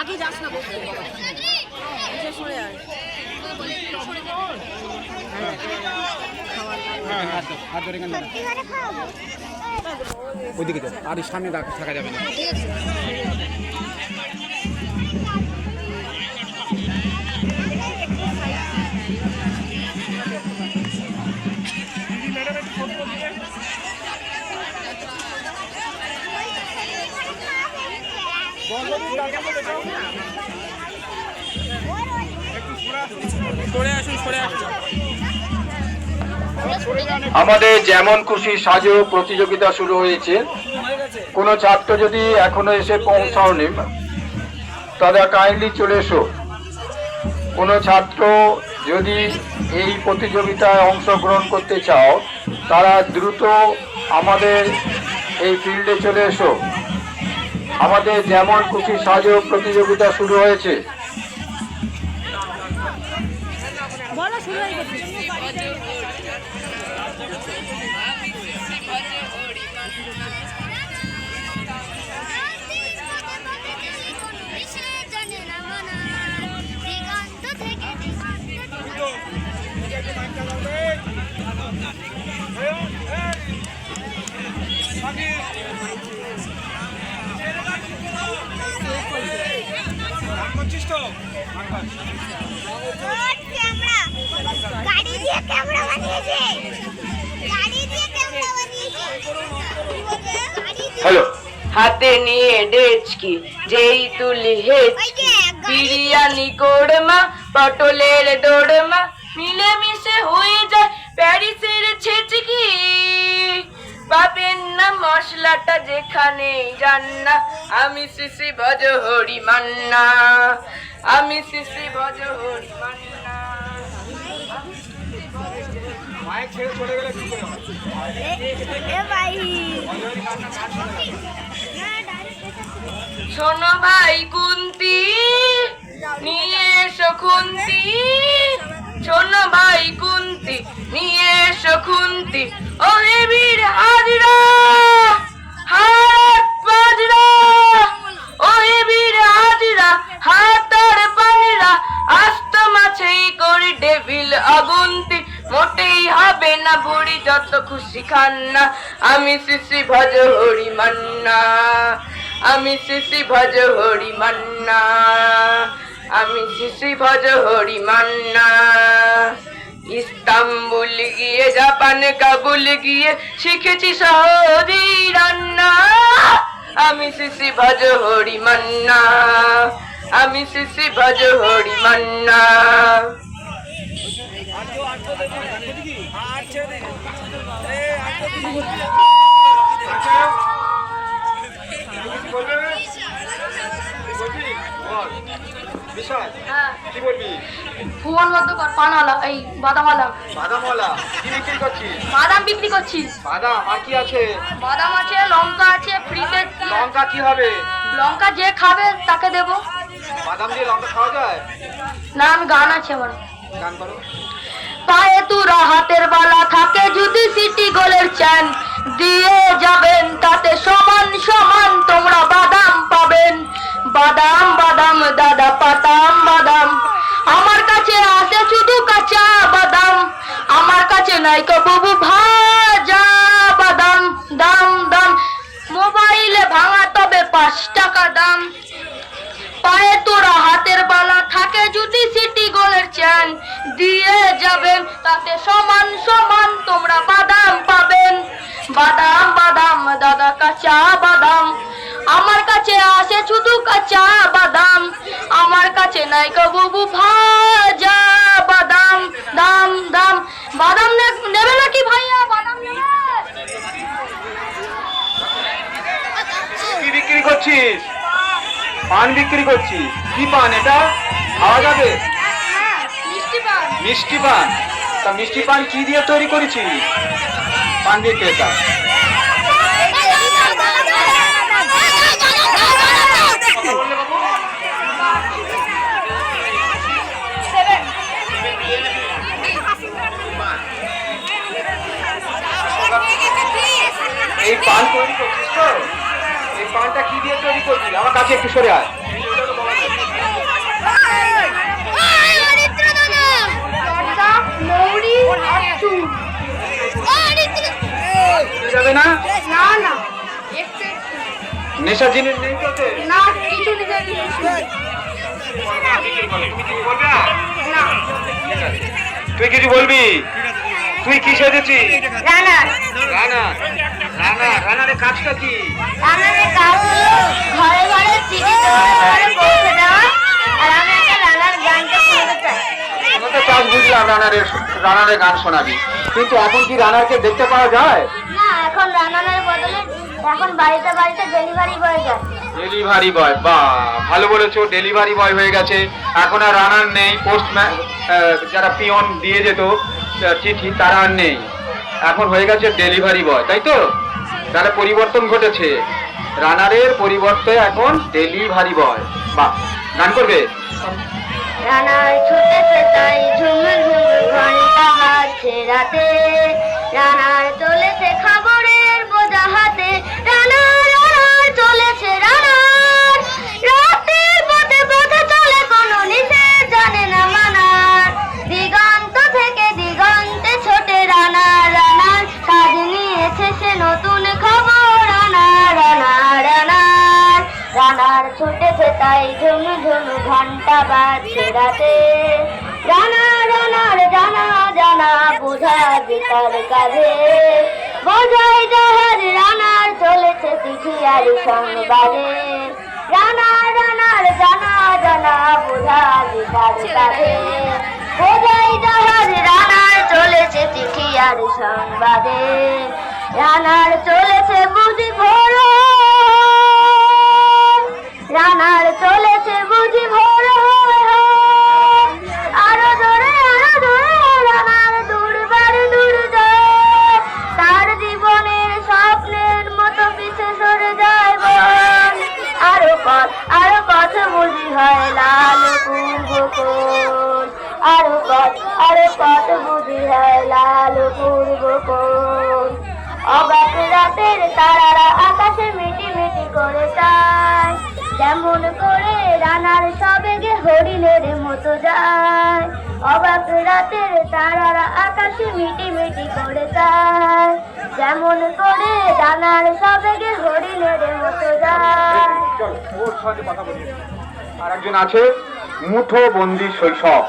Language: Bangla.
আগে যাস না হ্যাঁ এখানে দাঁড়া। ওইদিকে আর সামনে থাকা যাবে না। আমাদের যেমন খুশি সাজো প্রতিযোগিতা শুরু হয়েছে। কোনো ছাত্র যদি এখনও এসে পৌঁছাওনি, তারা কাইন্ডলি চলে এসো। কোনো ছাত্র যদি এই প্রতিযোগিতায় অংশগ্রহণ করতে চাও, তারা দ্রুত আমাদের এই ফিল্ডে চলে এসো। আমাদের যেমন খুশি সাজো প্রতিযোগিতা শুরু হয়েছে। বলো গাড়ি দিয়ে ক্যামেরা বানিয়েছে। গাড়ি দিয়ে ক্যামেরা বানিয়েছে। গাড়ি দিয়ে হ্যালো। হাতে নিয়ে ডেচকি যেই তুলি হেচ ওই যে গাড়ি বিরিয়ানি কোড়মা পটলের দোড়মা মিলে মিশে হয়ে যায় প্যারিসের ছেচকি। পাবেন না মশলাটা যেখানে জান্না আমি শিশি ভজ হরি মান্না। আমি শিশি ভজ হরি মান্না। মাইক ছেড়ে চলে গেলে কি করে? এ ভাই। শোনো ভাই কুন্তি নিয়ে এসো খুন্তি। শোনো ভাই কুন্তি নিয়ে এসো খুন্তি। ও বীর হাজরা আমি শিশি ভজ হরি মান্না। আমি শিশি ভজ হরি মান্না। আমি শিশি ভজ হরি মান্না। ইস্তাম্বুল গিয়ে, জাপান কাবুল গিয়ে শিখেছি সহজেই রান্না। আমি শিশি ভজ হরি মান্না। আমি শিশি ভজ হরি মান্না বিশাল হ্যাঁ কি বলবি ভুবন মধ্যকর পানওয়ালা এই বাদামওয়ালা। বাদামওয়ালা কি বিক্রি করছিস? বাদাম বিক্রি করছি বাদাম আর কি আছে? বাদাম আছে লঙ্কা আছে ফ্রিতে লঙ্কা কি হবে? লঙ্কা যে খাবে তাকে দেব। বাদাম দিয়ে লঙ্কা খাওয়া যায়? না আমি গান আছে আমার। গান করো। পায়ে তুরা হাতের বালা থাকে যদি সিটি গোলের চ্যান দিয়ে যাবেন তাতে সমান সমান তোমরা বাদাম পাবেন। বাদাম বাদাম, দাদা, পাতাম, বাদাম। আমার কাছে আছে শুধু কাঁচা বাদাম। আমার কাছে নাই কবু ভাজা বাদাম। দাম দাম। মোবাইলে ভাঙা তবে পাঁচ টাকা দাম। পায়ে তোরা হাতের বালা থাকে যদি সিটি গোলের চ্যান। দিয়ে যাবেন তাতে সমান সমান তোমরা বাদাম কাছে আসে শুধু কাঁচা বাদাম। আমার কাছে নাই কবু ভাজা বাদাম। দাম দাম। বাদাম নেবে নাকি ভাইয়া? বাদাম কি বিক্রি করছিস? পান বিক্রি করছিস? কি পান এটা? খাওয়া যাবে? মিষ্টি পান। মিষ্টি পান। তা মিষ্টি পান কি দিয়ে তৈরি করেছিস? পান বিক্রেতা। পান তৈরি করছিস তো? এই পানটা কি দিয়ে তৈরি করবি আমার কাছে একটু সরে আয়। মৌরি যাবে না? না না নেশা জিনিস নেই তোতে না। কিছু নিজে তুই কিছু বলবি? তুই কি সেজেছিস? রানা। রানা। রানা রানারে কাজটা কি? রানারে কাজ ঘরে ঘরে চিঠি ঘরে পৌঁছে দেওয়া আর আমি একটা রানার গানটা শুনতে চাই। কাজ বুঝলাম রানারের রানারে গান শোনাবি। কিন্তু এখন কি রানারকে দেখতে পাওয়া যায়? না এখন রানারের বদলে এখন বাড়িতে বাড়িতে ডেলিভারি বয় যায়। ডেলিভারি বয় বা ভালো বলেছ ডেলিভারি বয় হয়ে গেছে। এখন আর রানার নেই পোস্টম্যান যারা পিয়ন দিয়ে যেত চিঠি তারা আর নেই। এখন হয়ে গেছে ডেলিভারি বয় তাই তো? তাহলে পরিবর্তন ঘটেছে। রানারের পরিবর্তে এখন ডেলিভারি বয় বা গান করবে? রানার ছুটেছে তাই ঝুমুর ঝুমুর ঘণ্টা বাজছে রাতে রানার তাই ঝুনু ঝুনু ঘণ্টা বাজছে রাতে। রানা জানার জানা জানা বোঝা গীতার কাঁধে বোঝাই জাহাজ রানার চলেছে চিঠি আর সংবাদে। রানা রানার জানা জানা বোঝা গীতার কাঁধে বোঝাই জাহাজ রানার চলেছে চিঠি আর সংবাদে। রানার চলেছে বুঝি ভোর রানার চলেছে বুঝি ভোর আরও ধরে আরও ধরে রানার দুর্বার দুর্জয় তার জীবনের স্বপ্নের মতো পিছে সরে যায় বন। আরও পথ আরও পথ বুঝি হয় লাল পূর্বকোণ আরও পথ আরও পথ বুঝি হয় লাল পূর্বকোণ অবাক রাতের তারারা আকাশে মিটি মিটি করে চায় যেমন করে রানার সবেগে হরিণের মতো যায়। অবাক রাতের তারারা আকাশে মিটি মিটি করে যায়। যেমন করে রানার সবেগে হরিণের মতো যায়। আর একজন আছে মুঠো বন্দি শৈশব।